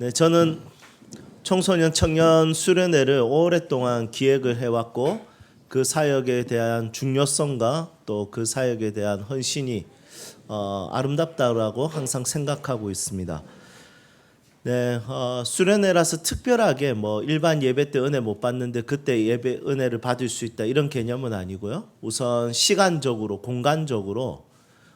네, 저는 청소년 청년 수련회를 오랫동안 기획을 해왔고 그 사역에 대한 중요성과 또 그 사역에 대한 헌신이 어, 아름답다라고 항상 생각하고 있습니다. 네, 어, 수련회라서 특별하게 뭐 일반 예배 때 은혜 못 받는데 그때 예배 은혜를 받을 수 있다 이런 개념은 아니고요. 우선 시간적으로 공간적으로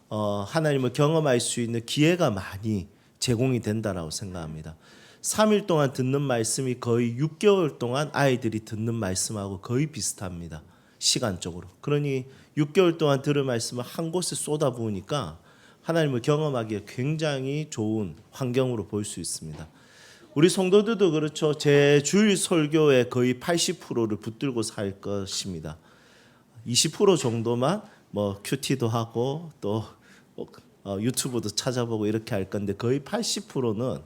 어, 하나님을 경험할 수 있는 기회가 많이 제공이 된다라고 생각합니다. 3일 동안 듣는 말씀이 거의 6개월 동안 아이들이 듣는 말씀하고 거의 비슷합니다. 시간적으로. 그러니 6개월 동안 들을 말씀을 한 곳에 쏟아부으니까 하나님을 경험하기에 굉장히 좋은 환경으로 볼 수 있습니다. 우리 성도들도 그렇죠. 제 주일 설교의 거의 80%를 붙들고 살 것입니다. 20% 정도만 뭐 큐티도 하고 또 어, 유튜브도 찾아보고 이렇게 할 건데 거의 80%는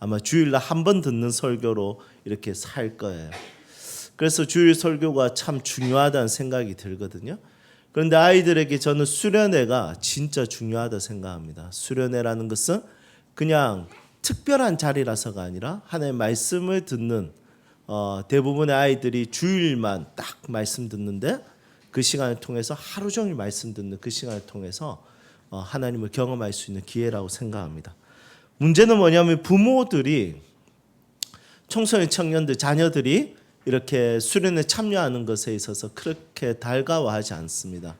아마 주일날 한 번 듣는 설교로 이렇게 살 거예요. 그래서 주일 설교가 참 중요하다는 생각이 들거든요. 그런데 아이들에게 저는 수련회가 진짜 중요하다 생각합니다. 수련회라는 것은 그냥 특별한 자리라서가 아니라 하나님의 말씀을 듣는 어, 대부분의 아이들이 주일만 딱 말씀 듣는데 그 시간을 통해서 하루 종일 말씀 듣는 그 시간을 통해서 어, 하나님을 경험할 수 있는 기회라고 생각합니다. 문제는 뭐냐면 부모들이 청소년 청년들 자녀들이 이렇게 수련에 참여하는 것에 있어서 그렇게 달가워하지 않습니다.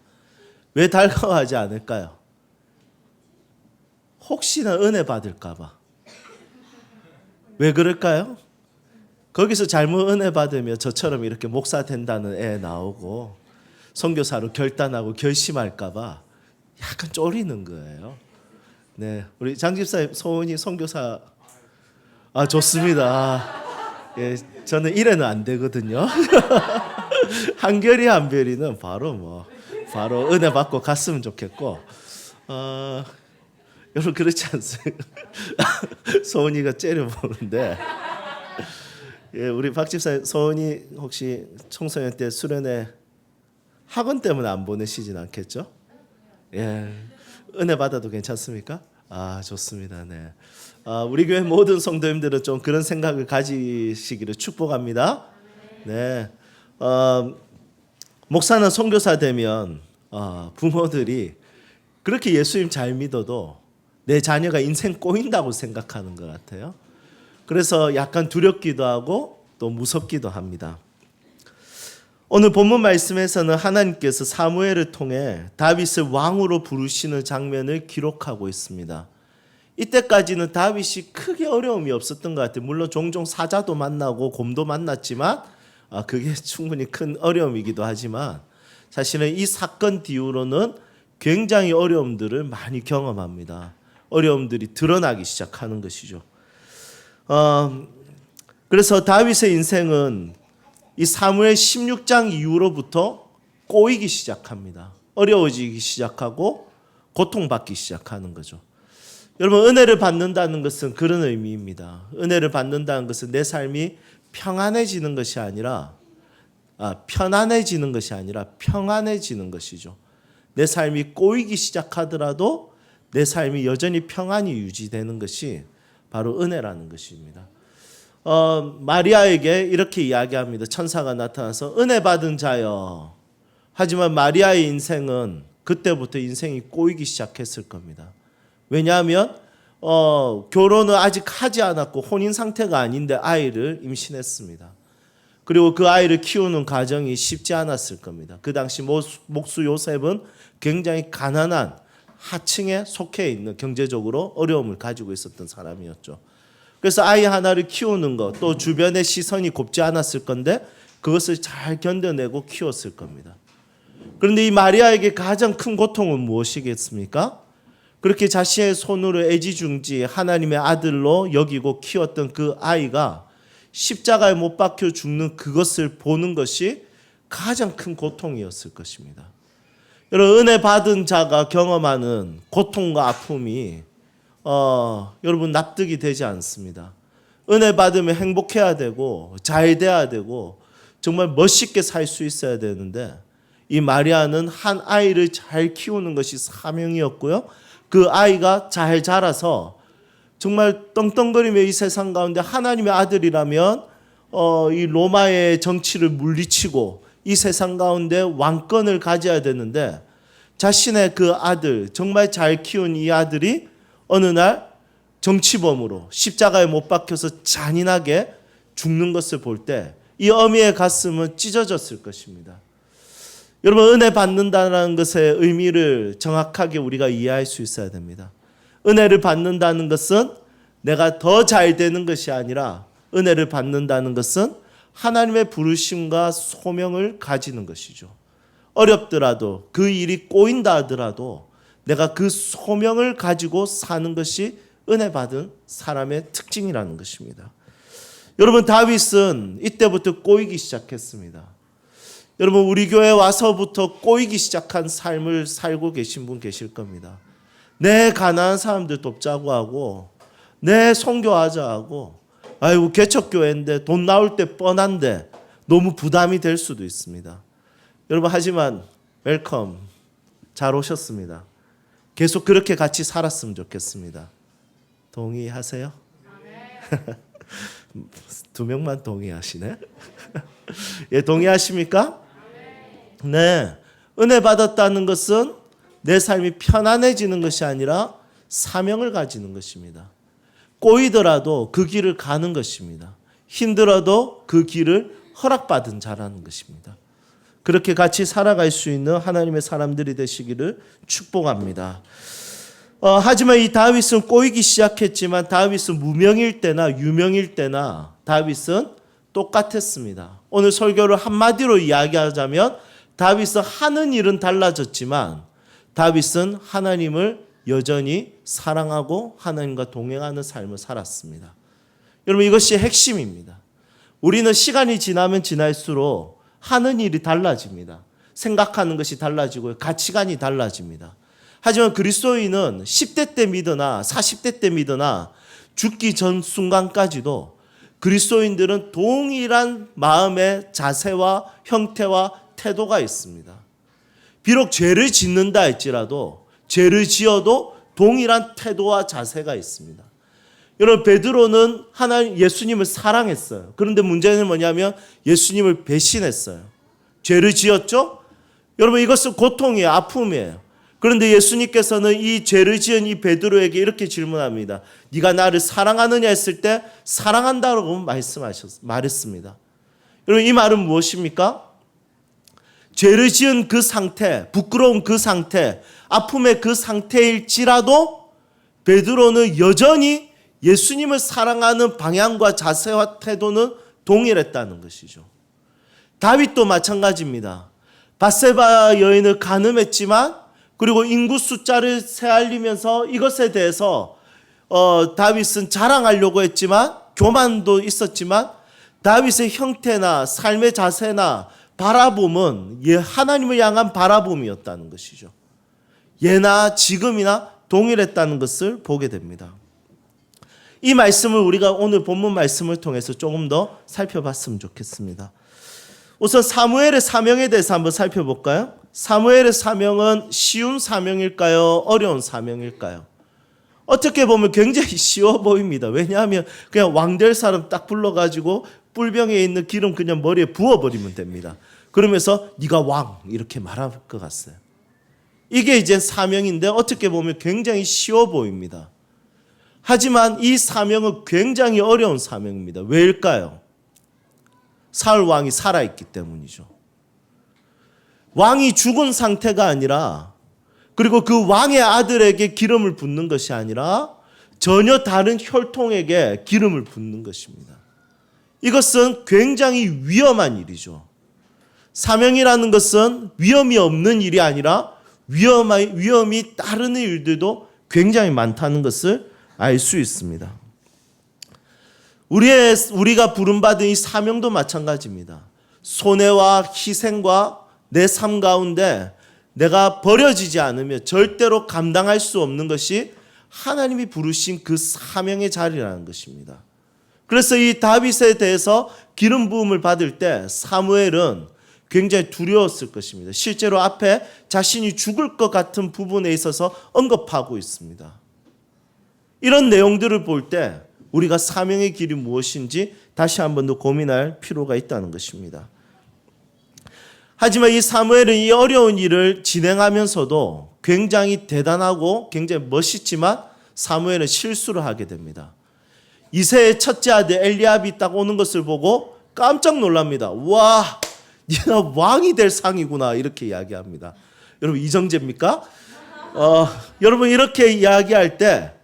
왜 달가워하지 않을까요? 혹시나 은혜 받을까봐. 왜 그럴까요? 거기서 잘못 은혜 받으면 저처럼 이렇게 목사 된다는 애 나오고 선교사로 결단하고 결심할까봐 약간 쫄리는 거예요. 네, 우리 장 집사님 소원이 선교사 아 좋습니다. 아, 예, 저는 이래는 안 되거든요. 한결이 한별이는 바로 뭐 바로 은혜 받고 갔으면 좋겠고 어, 여러분 그렇지 않습니까? 소원이가 째려보는데 예, 우리 박 집사 소원이 혹시 청소년 때 수련회 학원 때문에 안 보내시진 않겠죠? 예, 은혜 받아도 괜찮습니까? 아 좋습니다. 네, 아, 우리 교회 모든 성도님들은 좀 그런 생각을 가지시기를 축복합니다. 네, 어, 목사나 선교사 되면 어, 부모들이 그렇게 예수님 잘 믿어도 내 자녀가 인생 꼬인다고 생각하는 것 같아요. 그래서 약간 두렵기도 하고 또 무섭기도 합니다. 오늘 본문 말씀에서는 하나님께서 사무엘을 통해 다윗을 왕으로 부르시는 장면을 기록하고 있습니다. 이때까지는 다윗이 크게 어려움이 없었던 것 같아요. 물론 종종 사자도 만나고 곰도 만났지만 아, 그게 충분히 큰 어려움이기도 하지만 사실은 이 사건 뒤로는 굉장히 어려움들을 많이 경험합니다. 어려움들이 드러나기 시작하는 것이죠. 어, 그래서 다윗의 인생은 이 사무엘 16장 이후로부터 꼬이기 시작합니다. 어려워지기 시작하고 고통받기 시작하는 거죠. 여러분 은혜를 받는다는 것은 그런 의미입니다. 은혜를 받는다는 것은 내 삶이 평안해지는 것이 아니라 아, 편안해지는 것이 아니라 평안해지는 것이죠. 내 삶이 꼬이기 시작하더라도 내 삶이 여전히 평안이 유지되는 것이 바로 은혜라는 것입니다. 어, 마리아에게 이렇게 이야기합니다. 천사가 나타나서 은혜 받은 자여. 하지만 마리아의 인생은 그때부터 인생이 꼬이기 시작했을 겁니다. 왜냐하면 어, 결혼을 아직 하지 않았고 혼인 상태가 아닌데 아이를 임신했습니다. 그리고 그 아이를 키우는 과정이 쉽지 않았을 겁니다. 그 당시 목수 요셉은 굉장히 가난한 하층에 속해 있는 경제적으로 어려움을 가지고 있었던 사람이었죠. 그래서 아이 하나를 키우는 것, 또 주변의 시선이 곱지 않았을 건데 그것을 잘 견뎌내고 키웠을 겁니다. 그런데 이 마리아에게 가장 큰 고통은 무엇이겠습니까? 그렇게 자신의 손으로 애지중지 하나님의 아들로 여기고 키웠던 그 아이가 십자가에 못 박혀 죽는 그것을 보는 것이 가장 큰 고통이었을 것입니다. 여러분 은혜 받은 자가 경험하는 고통과 아픔이 어, 여러분 납득이 되지 않습니다. 은혜 받으면 행복해야 되고 잘 돼야 되고 정말 멋있게 살 수 있어야 되는데 이 마리아는 한 아이를 잘 키우는 것이 사명이었고요. 그 아이가 잘 자라서 정말 떵떵거리며 이 세상 가운데 하나님의 아들이라면 어, 이 로마의 정치를 물리치고 이 세상 가운데 왕권을 가져야 되는데 자신의 그 아들 정말 잘 키운 이 아들이 어느 날 정치범으로 십자가에 못 박혀서 잔인하게 죽는 것을 볼 때 이 어미의 가슴은 찢어졌을 것입니다. 여러분 은혜 받는다는 것의 의미를 정확하게 우리가 이해할 수 있어야 됩니다. 은혜를 받는다는 것은 내가 더 잘 되는 것이 아니라 은혜를 받는다는 것은 하나님의 부르심과 소명을 가지는 것이죠. 어렵더라도 그 일이 꼬인다 하더라도 내가 그 소명을 가지고 사는 것이 은혜 받은 사람의 특징이라는 것입니다. 여러분 다윗은 이때부터 꼬이기 시작했습니다. 여러분 우리 교회 와서부터 꼬이기 시작한 삶을 살고 계신 분 계실 겁니다. 내 가난한 사람들 돕자고 하고 내 선교하자 하고 아이고 개척교회인데 돈 나올 때 뻔한데 너무 부담이 될 수도 있습니다. 여러분 하지만 웰컴 잘 오셨습니다. 계속 그렇게 같이 살았으면 좋겠습니다. 동의하세요? 두 명만 동의하시네. 예, 동의하십니까? 네. 은혜 받았다는 것은 내 삶이 편안해지는 것이 아니라 사명을 가지는 것입니다. 꼬이더라도 그 길을 가는 것입니다. 힘들어도 그 길을 허락받은 자라는 것입니다. 그렇게 같이 살아갈 수 있는 하나님의 사람들이 되시기를 축복합니다. 어, 하지만 이 다윗은 꼬이기 시작했지만 다윗은 무명일 때나 유명일 때나 다윗은 똑같았습니다. 오늘 설교를 한마디로 이야기하자면 다윗은 하는 일은 달라졌지만 다윗은 하나님을 여전히 사랑하고 하나님과 동행하는 삶을 살았습니다. 여러분 이것이 핵심입니다. 우리는 시간이 지나면 지날수록 하는 일이 달라집니다. 생각하는 것이 달라지고 가치관이 달라집니다. 하지만 그리스도인은 10대 때 믿으나 40대 때 믿으나 죽기 전 순간까지도 그리스도인들은 동일한 마음의 자세와 형태와 태도가 있습니다. 비록 죄를 짓는다 할지라도 죄를 지어도 동일한 태도와 자세가 있습니다. 여러분 베드로는 하나님 예수님을 사랑했어요. 그런데 문제는 뭐냐면 예수님을 배신했어요. 죄를 지었죠? 여러분 이것은 고통이에요. 아픔이에요. 그런데 예수님께서는 이 죄를 지은 이 베드로에게 이렇게 질문합니다. 네가 나를 사랑하느냐 했을 때 사랑한다고 말씀하셨 말했습니다. 여러분 이 말은 무엇입니까? 죄를 지은 그 상태, 부끄러운 그 상태, 아픔의 그 상태일지라도 베드로는 여전히 예수님을 사랑하는 방향과 자세와 태도는 동일했다는 것이죠. 다윗도 마찬가지입니다. 바세바 여인을 가늠했지만 그리고 인구 숫자를 세알리면서 이것에 대해서 어, 다윗은 자랑하려고 했지만 교만도 있었지만 다윗의 형태나 삶의 자세나 바라봄은 예, 하나님을 향한 바라봄이었다는 것이죠. 예나 지금이나 동일했다는 것을 보게 됩니다. 이 말씀을 우리가 오늘 본문 말씀을 통해서 조금 더 살펴봤으면 좋겠습니다. 우선 사무엘의 사명에 대해서 한번 살펴볼까요? 사무엘의 사명은 쉬운 사명일까요? 어려운 사명일까요? 어떻게 보면 굉장히 쉬워 보입니다. 왜냐하면 그냥 왕 될 사람 딱 불러가지고 뿔병에 있는 기름 그냥 머리에 부어버리면 됩니다. 그러면서 네가 왕 이렇게 말할 것 같아요. 이게 이제 사명인데 어떻게 보면 굉장히 쉬워 보입니다. 하지만 이 사명은 굉장히 어려운 사명입니다. 왜일까요? 사울 왕이 살아있기 때문이죠. 왕이 죽은 상태가 아니라 그리고 그 왕의 아들에게 기름을 붓는 것이 아니라 전혀 다른 혈통에게 기름을 붓는 것입니다. 이것은 굉장히 위험한 일이죠. 사명이라는 것은 위험이 없는 일이 아니라 위험이, 따르는 일들도 굉장히 많다는 것을 알 수 있습니다. 우리의, 우리가 부름받은 이 사명도 마찬가지입니다. 손해와 희생과 내 삶 가운데 내가 버려지지 않으면 절대로 감당할 수 없는 것이 하나님이 부르신 그 사명의 자리라는 것입니다. 그래서 이 다윗에 대해서 기름 부음을 받을 때 사무엘은 굉장히 두려웠을 것입니다. 실제로 앞에 자신이 죽을 것 같은 부분에 있어서 언급하고 있습니다. 이런 내용들을 볼 때 우리가 사명의 길이 무엇인지 다시 한 번 더 고민할 필요가 있다는 것입니다. 하지만 이 사무엘은 이 어려운 일을 진행하면서도 굉장히 대단하고 굉장히 멋있지만 사무엘은 실수를 하게 됩니다. 이세의 첫째 아들 엘리압이 딱 오는 것을 보고 깜짝 놀랍니다. 와, 네가 왕이 될 상이구나 이렇게 이야기합니다. 여러분 이정재입니까? 어, 여러분 이렇게 이야기할 때 어,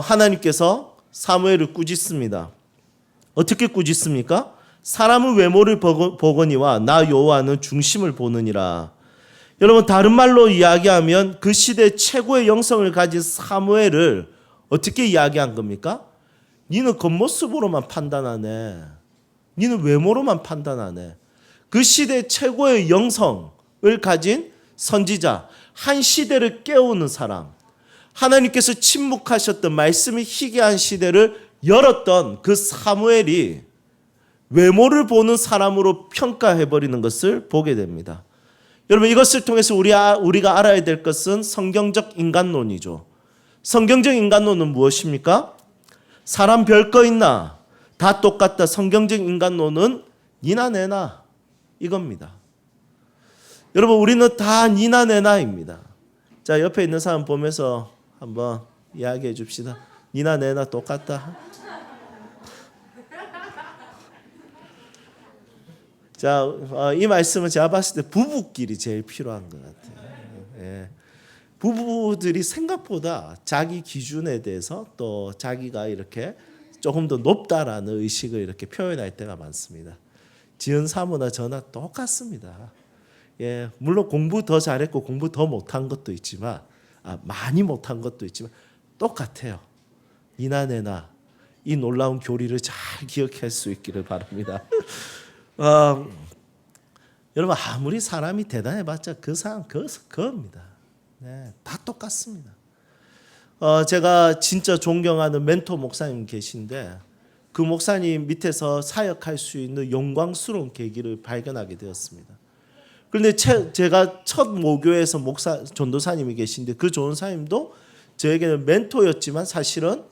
하나님께서 사무엘을 꾸짖습니다. 어떻게 꾸짖습니까? 사람은 외모를 보거- 보거니와 나 여호와는 중심을 보느니라. 여러분 다른 말로 이야기하면 그 시대 최고의 영성을 가진 사무엘을 어떻게 이야기한 겁니까? 니는 겉모습으로만 판단하네. 니는 외모로만 판단하네. 그 시대 최고의 영성을 가진 선지자, 한 시대를 깨우는 사람, 하나님께서 침묵하셨던 말씀이 희귀한 시대를 열었던 그 사무엘이 외모를 보는 사람으로 평가해 버리는 것을 보게 됩니다. 여러분 이것을 통해서 우리 아- 우리가 알아야 될 것은 성경적 인간론이죠. 성경적 인간론은 무엇입니까? 사람 별거 있나? 다 똑같다. 성경적 인간론은 니나 내나 이겁니다. 여러분 우리는 다 니나 내나입니다. 자 옆에 있는 사람 보면서 한번 이야기해 줍시다. 니나 내나 똑같다. 자, 어, 이 말씀은 제가 봤을 때 부부끼리 제일 필요한 것 같아요. 예. 부부들이 생각보다 자기 기준에 대해서 또 자기가 이렇게 조금 더 높다라는 의식을 이렇게 표현할 때가 많습니다. 지은 사모나 저나 똑같습니다. 예, 물론 공부 더 잘했고 공부 더 못한 것도 있지만 아, 많이 못한 것도 있지만 똑같아요. 이나 내나 이 놀라운 교리를 잘 기억할 수 있기를 바랍니다. 어, 여러분 아무리 사람이 대단해봤자 그 사람 그 그겁니다. 네, 다 똑같습니다. 어, 제가 진짜 존경하는 멘토 목사님 계신데 그 목사님 밑에서 사역할 수 있는 영광스러운 계기를 발견하게 되었습니다. 그런데 제, 제가 첫 모교에서 목사 전도사님이 계신데 그 전도사님도 저에게는 멘토였지만 사실은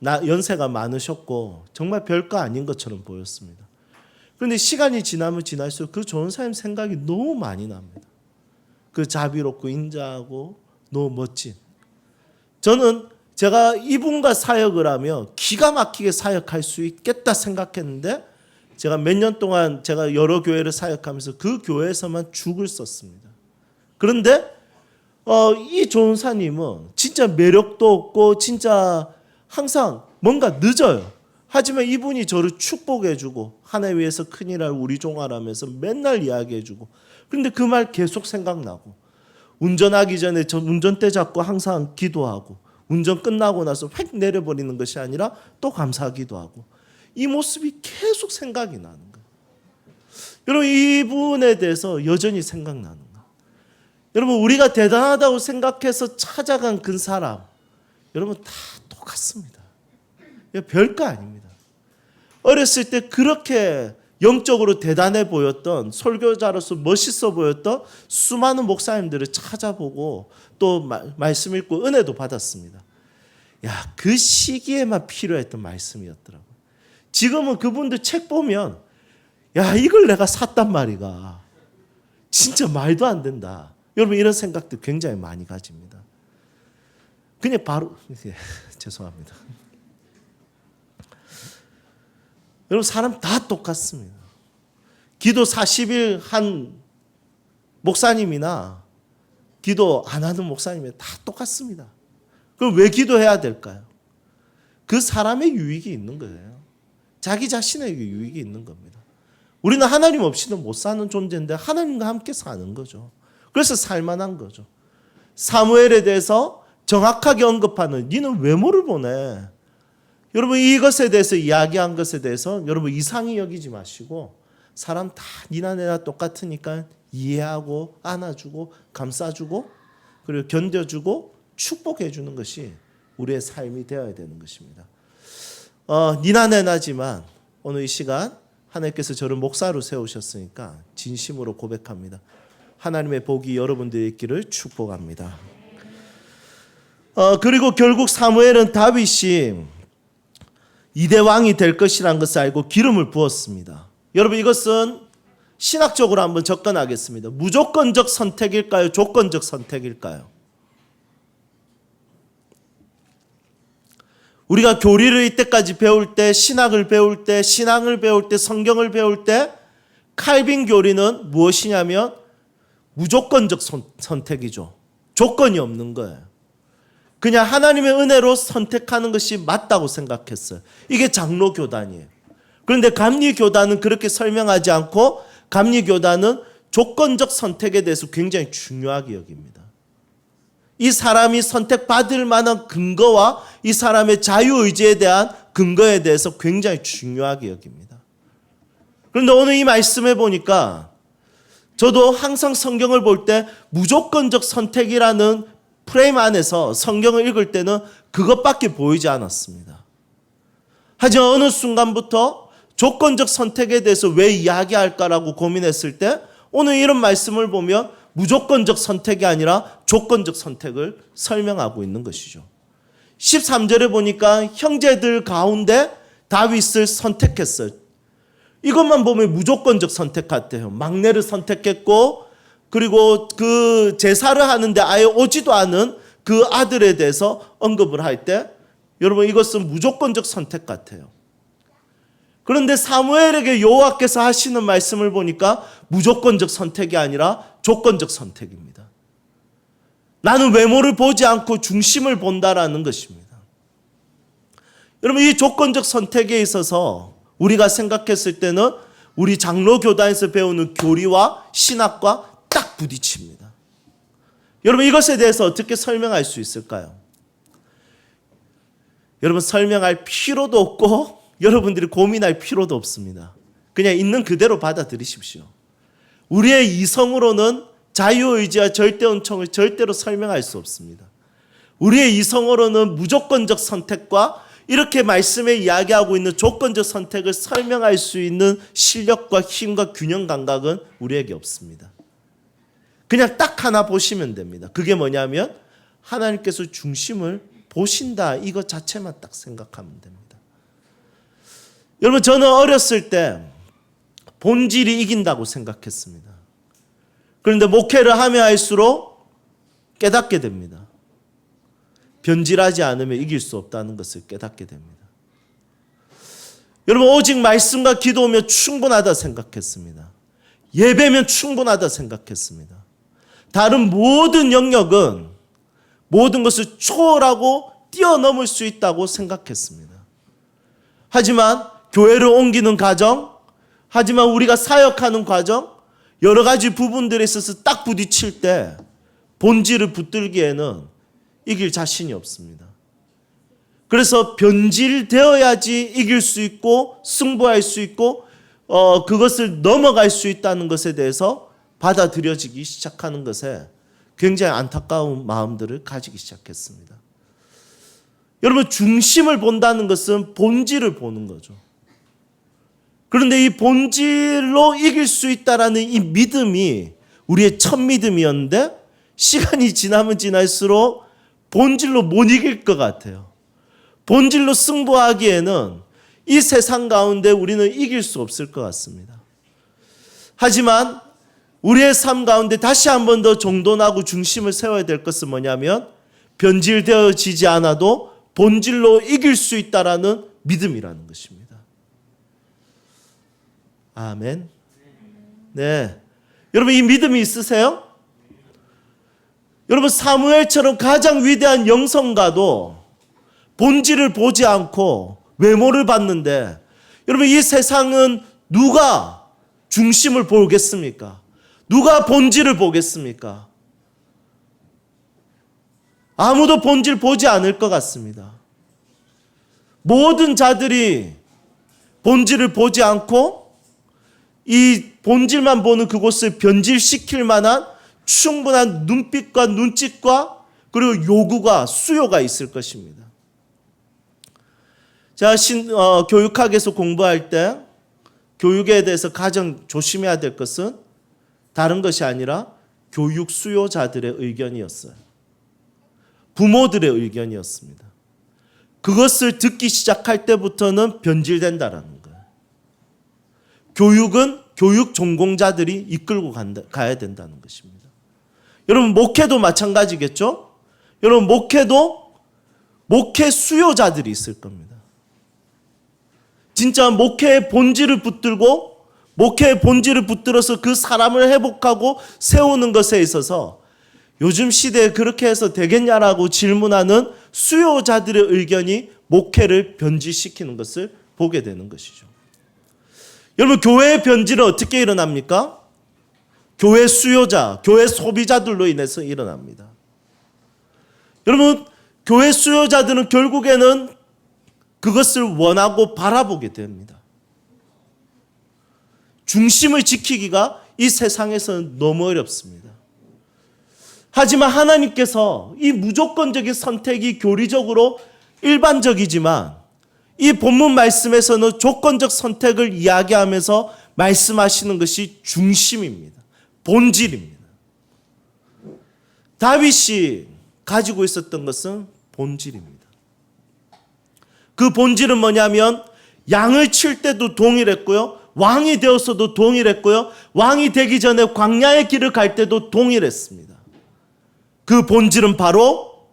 나 연세가 많으셨고 정말 별거 아닌 것처럼 보였습니다. 그런데 시간이 지나면 지날수록 그 전도사님 생각이 너무 많이 납니다. 그 자비롭고 인자하고 너무 멋진. 저는 제가 이분과 사역을 하며 기가 막히게 사역할 수 있겠다 생각했는데 제가 몇 년 동안 제가 여러 교회를 사역하면서 그 교회에서만 죽을 썼습니다. 그런데 어, 이 조은사님은 진짜 매력도 없고 진짜 항상 뭔가 늦어요. 하지만 이분이 저를 축복해주고 하나 위해서 큰일할 우리 종아라면서 맨날 이야기해주고 그런데 그 말 계속 생각나고 운전하기 전에 저 운전대 잡고 항상 기도하고 운전 끝나고 나서 획 내려버리는 것이 아니라 또 감사하기도 하고 이 모습이 계속 생각이 나는 거예요. 여러분 이분에 대해서 여전히 생각나는 거예요. 여러분 우리가 대단하다고 생각해서 찾아간 그 사람 여러분 다 똑같습니다. 별거 아닙니다. 어렸을 때 그렇게 영적으로 대단해 보였던 설교자로서 멋있어 보였던 수많은 목사님들을 찾아보고 또 마- 말씀 읽고 은혜도 받았습니다. 야, 그 시기에만 필요했던 말씀이었더라고요. 지금은 그분들 책 보면 야, 이걸 내가 샀단 말이가. 진짜 말도 안 된다. 여러분 이런 생각도 굉장히 많이 가집니다. 그냥 바로 예, 죄송합니다. 여러분 사람 다 똑같습니다. 기도 40일 한 목사님이나 기도 안 하는 목사님이 다 똑같습니다. 그럼 왜 기도해야 될까요? 그 사람의 유익이 있는 거예요. 자기 자신에게 유익이 있는 겁니다. 우리는 하나님 없이는 못 사는 존재인데 하나님과 함께 사는 거죠. 그래서 살만한 거죠. 사무엘에 대해서 정확하게 언급하는 니는 외모를 보내. 여러분 이것에 대해서 이야기한 것에 대해서 여러분 이상히 여기지 마시고 사람 다 니나 내나 똑같으니까 이해하고 안아주고 감싸주고 그리고 견뎌주고 축복해 주는 것이 우리의 삶이 되어야 되는 것입니다. 어, 니나 내나지만 오늘 이 시간 하나님께서 저를 목사로 세우셨으니까 진심으로 고백합니다. 하나님의 복이 여러분들의 있기를 축복합니다. 어, 그리고 결국 사무엘은 다윗이 이대 왕이 될 것이라는 것을 알고 기름을 부었습니다. 여러분 이것은 신학적으로 한번 접근하겠습니다. 무조건적 선택일까요? 조건적 선택일까요? 우리가 교리를 이때까지 배울 때, 신학을 배울 때, 신앙을 배울 때, 성경을 배울 때, 칼빈 교리는 무엇이냐면 무조건적 선, 선택이죠. 조건이 없는 거예요. 그냥 하나님의 은혜로 선택하는 것이 맞다고 생각했어요. 이게 장로 교단이에요. 그런데 감리 교단은 그렇게 설명하지 않고 감리 교단은 조건적 선택에 대해서 굉장히 중요하게 여깁니다. 이 사람이 선택받을 만한 근거와 이 사람의 자유의지에 대한 근거에 대해서 굉장히 중요하게 여깁니다. 그런데 오늘 이 말씀에 보니까 저도 항상 성경을 볼 때 무조건적 선택이라는 프레임 안에서 성경을 읽을 때는 그것밖에 보이지 않았습니다. 하지만 어느 순간부터 조건적 선택에 대해서 왜 이야기할까라고 고민했을 때 오늘 이런 말씀을 보면 무조건적 선택이 아니라 조건적 선택을 설명하고 있는 것이죠. 13절에 보니까 형제들 가운데 다윗을 선택했어요. 이것만 보면 무조건적 선택 같아요. 막내를 선택했고 그리고 그 제사를 하는데 아예 오지도 않은 그 아들에 대해서 언급을 할 때 여러분 이것은 무조건적 선택 같아요. 그런데 사무엘에게 여호와께서 하시는 말씀을 보니까 무조건적 선택이 아니라 조건적 선택입니다. 나는 외모를 보지 않고 중심을 본다라는 것입니다. 여러분 이 조건적 선택에 있어서 우리가 생각했을 때는 우리 장로 교단에서 배우는 교리와 신학과 딱 부딪힙니다. 여러분 이것에 대해서 어떻게 설명할 수 있을까요? 여러분 설명할 필요도 없고 여러분들이 고민할 필요도 없습니다. 그냥 있는 그대로 받아들이십시오. 우리의 이성으로는 자유의지와 절대온청을 절대로 설명할 수 없습니다. 우리의 이성으로는 무조건적 선택과 이렇게 말씀에 이야기하고 있는 조건적 선택을 설명할 수 있는 실력과 힘과 균형 감각은 우리에게 없습니다. 그냥 딱 하나 보시면 됩니다. 그게 뭐냐면 하나님께서 중심을 보신다 이것 자체만 딱 생각하면 됩니다. 여러분 저는 어렸을 때 본질이 이긴다고 생각했습니다. 그런데 목회를 하며 할수록 깨닫게 됩니다. 변질하지 않으면 이길 수 없다는 것을 깨닫게 됩니다. 여러분 오직 말씀과 기도면 충분하다 생각했습니다. 예배면 충분하다 생각했습니다. 다른 모든 영역은 모든 것을 초월하고 뛰어넘을 수 있다고 생각했습니다. 하지만 교회를 옮기는 과정, 하지만 우리가 사역하는 과정, 여러 가지 부분들에 있어서 딱 부딪힐 때 본질을 붙들기에는 이길 자신이 없습니다. 그래서 변질되어야지 이길 수 있고 승부할 수 있고 어, 그것을 넘어갈 수 있다는 것에 대해서 받아들여지기 시작하는 것에 굉장히 안타까운 마음들을 가지기 시작했습니다. 여러분 중심을 본다는 것은 본질을 보는 거죠. 그런데 이 본질로 이길 수 있다라는 이 믿음이 우리의 첫 믿음이었는데 시간이 지나면 지날수록 본질로 못 이길 것 같아요. 본질로 승부하기에는 이 세상 가운데 우리는 이길 수 없을 것 같습니다. 하지만 우리의 삶 가운데 다시 한 번 더 정돈하고 중심을 세워야 될 것은 뭐냐면 변질되어지지 않아도 본질로 이길 수 있다라는 믿음이라는 것입니다. 아멘. 네. 여러분 이 믿음이 있으세요? 여러분 사무엘처럼 가장 위대한 영성가도 본질을 보지 않고 외모를 봤는데 여러분 이 세상은 누가 중심을 보겠습니까? 누가 본질을 보겠습니까? 아무도 본질 보지 않을 것 같습니다. 모든 자들이 본질을 보지 않고 이 본질만 보는 그곳을 변질시킬 만한 충분한 눈빛과 눈짓과 그리고 요구가 수요가 있을 것입니다. 자, 신, 어, 교육학에서 공부할 때 교육에 대해서 가장 조심해야 될 것은 다른 것이 아니라 교육 수요자들의 의견이었어요. 부모들의 의견이었습니다. 그것을 듣기 시작할 때부터는 변질된다라는. 교육은 교육 전공자들이 이끌고 간다, 가야 된다는 것입니다. 여러분 목회도 마찬가지겠죠? 여러분 목회도 목회 수요자들이 있을 겁니다. 진짜 목회의 본질을 붙들고 목회의 본질을 붙들어서 그 사람을 회복하고 세우는 것에 있어서 요즘 시대에 그렇게 해서 되겠냐라고 질문하는 수요자들의 의견이 목회를 변질시키는 것을 보게 되는 것이죠. 여러분 교회의 변질은 어떻게 일어납니까? 교회 수요자, 교회 소비자들로 인해서 일어납니다. 여러분 교회 수요자들은 결국에는 그것을 원하고 바라보게 됩니다. 중심을 지키기가 이 세상에서는 너무 어렵습니다. 하지만 하나님께서 이 무조건적인 선택이 교리적으로 일반적이지만 이 본문 말씀에서는 조건적 선택을 이야기하면서 말씀하시는 것이 중심입니다. 본질입니다. 다윗이 가지고 있었던 것은 본질입니다. 그 본질은 뭐냐면 양을 칠 때도 동일했고요. 왕이 되었어도 동일했고요. 왕이 되기 전에 광야의 길을 갈 때도 동일했습니다. 그 본질은 바로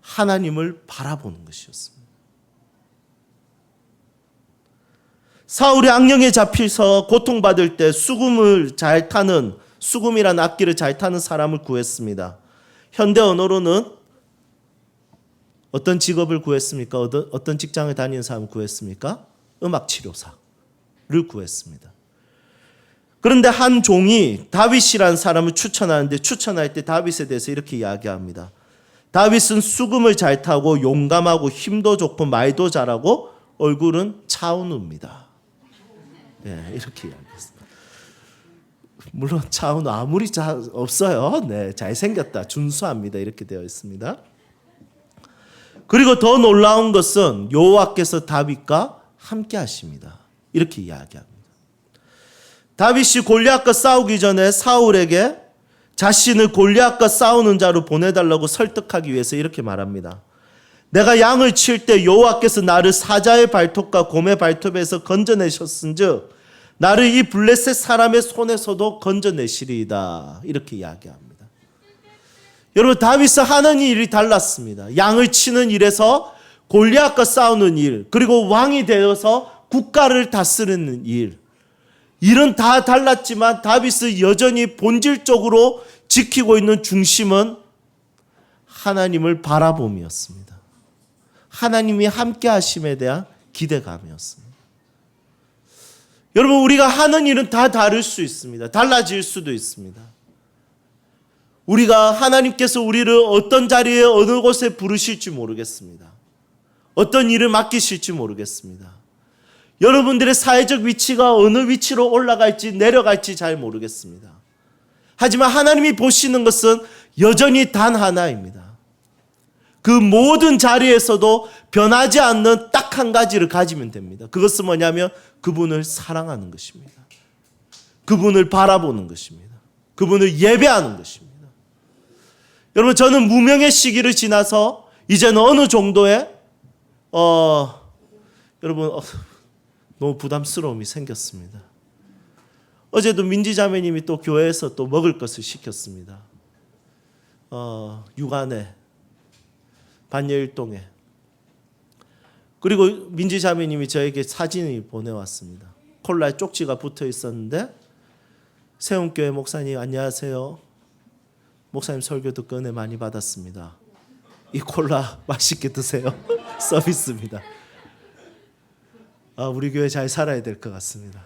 하나님을 바라보는 것이었습니다. 사울이 악령에 잡혀서 고통받을 때 수금을 잘 타는 수금이라는 악기를 잘 타는 사람을 구했습니다. 현대 언어로는 어떤 직업을 구했습니까? 어떤, 직장을 다니는 사람을 구했습니까? 음악 치료사를 구했습니다. 그런데 한 종이 다윗이라는 사람을 추천하는데 추천할 때 다윗에 대해서 이렇게 이야기합니다. 다윗은 수금을 잘 타고 용감하고 힘도 좋고 말도 잘하고 얼굴은 차은우입니다. 예, 이렇게 이야기했습니다. 물론 차은우 아무리 자, 없어요. 네, 잘생겼다. 준수합니다. 이렇게 되어 있습니다. 그리고 더 놀라운 것은 여호와께서 다윗과 함께 하십니다. 이렇게 이야기합니다. 다윗이 골리앗과 싸우기 전에 사울에게 자신을 골리앗과 싸우는 자로 보내달라고 설득하기 위해서 이렇게 말합니다. 내가 양을 칠 때 여호와께서 나를 사자의 발톱과 곰의 발톱에서 건져내셨은즉 나를 이 블레셋 사람의 손에서도 건져내시리이다. 이렇게 이야기합니다. 여러분 다윗은 하는 일이 달랐습니다. 양을 치는 일에서 골리앗과 싸우는 일, 그리고 왕이 되어서 국가를 다스리는 일. 일은 다 달랐지만 다윗은 여전히 본질적으로 지키고 있는 중심은 하나님을 바라봄이었습니다. 하나님이 함께 하심에 대한 기대감이었습니다. 여러분 우리가 하는 일은 다 다를 수 있습니다. 달라질 수도 있습니다. 우리가 하나님께서 우리를 어떤 자리에 어느 곳에 부르실지 모르겠습니다. 어떤 일을 맡기실지 모르겠습니다. 여러분들의 사회적 위치가 어느 위치로 올라갈지 내려갈지 잘 모르겠습니다. 하지만 하나님이 보시는 것은 여전히 단 하나입니다. 그 모든 자리에서도 변하지 않는 딱 한 가지를 가지면 됩니다. 그것은 뭐냐면 그분을 사랑하는 것입니다. 그분을 바라보는 것입니다. 그분을 예배하는 것입니다. 여러분 저는 무명의 시기를 지나서 이제는 어느 정도의 어 여러분 어, 너무 부담스러움이 생겼습니다. 어제도 민지 자매님이 또 교회에서 또 먹을 것을 시켰습니다. 어, 육안에 반여일동에 그리고 민지 자매님이 저에게 사진을 보내왔습니다. 콜라에 쪽지가 붙어 있었는데 세운교회 목사님 안녕하세요. 목사님 설교 듣고 은혜 많이 받았습니다. 이 콜라 맛있게 드세요. 서비스입니다. 아, 우리 교회 잘 살아야 될 것 같습니다.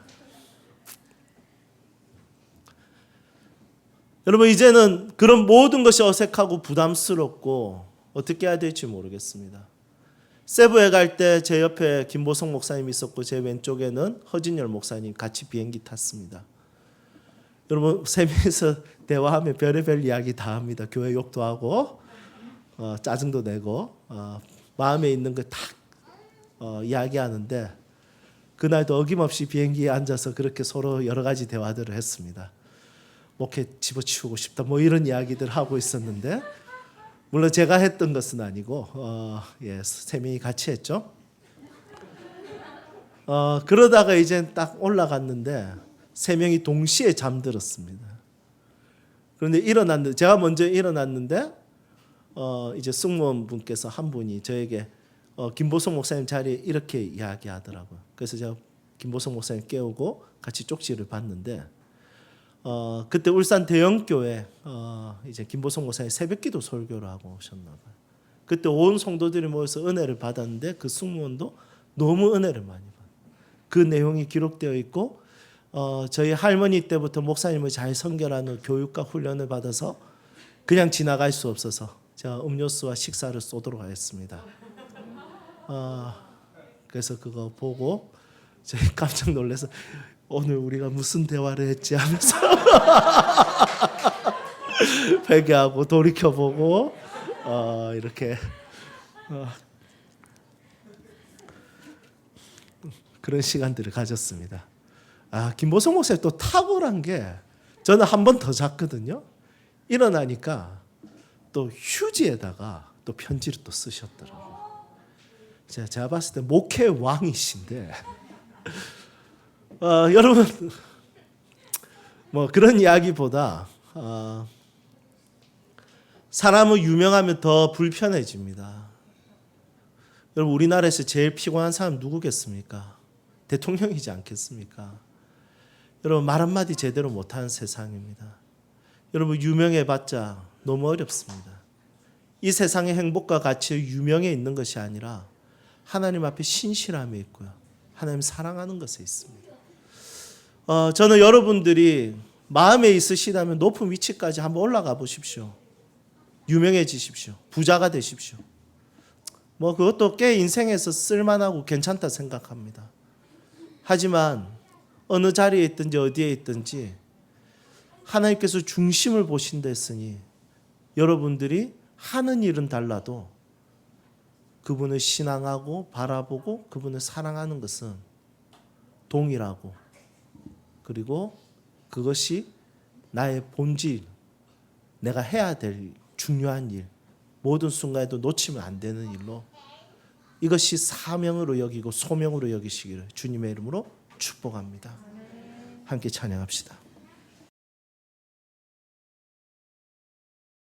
여러분 이제는 그런 모든 것이 어색하고 부담스럽고 어떻게 해야 될지 모르겠습니다. 세부에 갈 때 제 옆에 김보성 목사님 있었고 제 왼쪽에는 허진열 목사님 같이 비행기 탔습니다. 여러분 세 명이서 대화하면 별의별 이야기 다 합니다. 교회 욕도 하고 어, 짜증도 내고 어, 마음에 있는 거다 어, 이야기하는데 그날도 어김없이 비행기에 앉아서 그렇게 서로 여러 가지 대화들을 했습니다. 목회 집어치우고 싶다 뭐 이런 이야기들 하고 있었는데 물론 제가 했던 것은 아니고 어, 예, 세 명이 같이 했죠. 어, 그러다가 이제 딱 올라갔는데 세 명이 동시에 잠들었습니다. 그런데 일어났는데 제가 먼저 일어났는데 어, 이제 승무원분께서 한 분이 저에게 어, 김보성 목사님 자리에 이렇게 이야기하더라고요. 그래서 제가 김보성 목사님 깨우고 같이 쪽지를 봤는데 어, 그때 울산 대형교회 어, 이제 김보성 목사님 새벽기도 설교를 하고 오셨나 봐요. 그때 온 성도들이 모여서 은혜를 받았는데 그 승무원도 너무 은혜를 많이 받아요. 그 내용이 기록되어 있고 어, 저희 할머니 때부터 목사님을 잘 선결하는 교육과 훈련을 받아서 그냥 지나갈 수 없어서 제가 음료수와 식사를 쏘도록 하였습니다. 어, 그래서 그거 보고 저희 깜짝 놀라서 오늘 우리가 무슨 대화를 했지 하면서 회개하고 돌이켜 보고 어, 이렇게 어, 그런 시간들을 가졌습니다. 아 김보성 목사님 또 탁월한 게 저는 한 번 더 잤거든요. 일어나니까 또 휴지에다가 또 편지를 또 쓰셨더라고요. 제가 봤을 때 목회 왕이신데 어, 여러분 뭐 그런 이야기보다 어, 사람은 유명하면 더 불편해집니다. 여러분 우리나라에서 제일 피곤한 사람 누구겠습니까? 대통령이지 않겠습니까? 여러분 말 한마디 제대로 못하는 세상입니다. 여러분 유명해봤자 너무 어렵습니다. 이 세상의 행복과 가치 유명해 있는 것이 아니라 하나님 앞에 신실함이 있고요. 하나님 사랑하는 것에 있습니다. 어, 저는 여러분들이 마음에 있으시다면 높은 위치까지 한번 올라가 보십시오. 유명해지십시오. 부자가 되십시오. 뭐 그것도 꽤 인생에서 쓸만하고 괜찮다 생각합니다. 하지만 어느 자리에 있든지 어디에 있든지 하나님께서 중심을 보신다 했으니 여러분들이 하는 일은 달라도 그분을 신앙하고 바라보고 그분을 사랑하는 것은 동일하고 그리고 그것이 나의 본질 내가 해야 될 중요한 일 모든 순간에도 놓치면 안 되는 일로 이것이 사명으로 여기고 소명으로 여기시기를 주님의 이름으로 축복합니다. 함께 찬양합시다.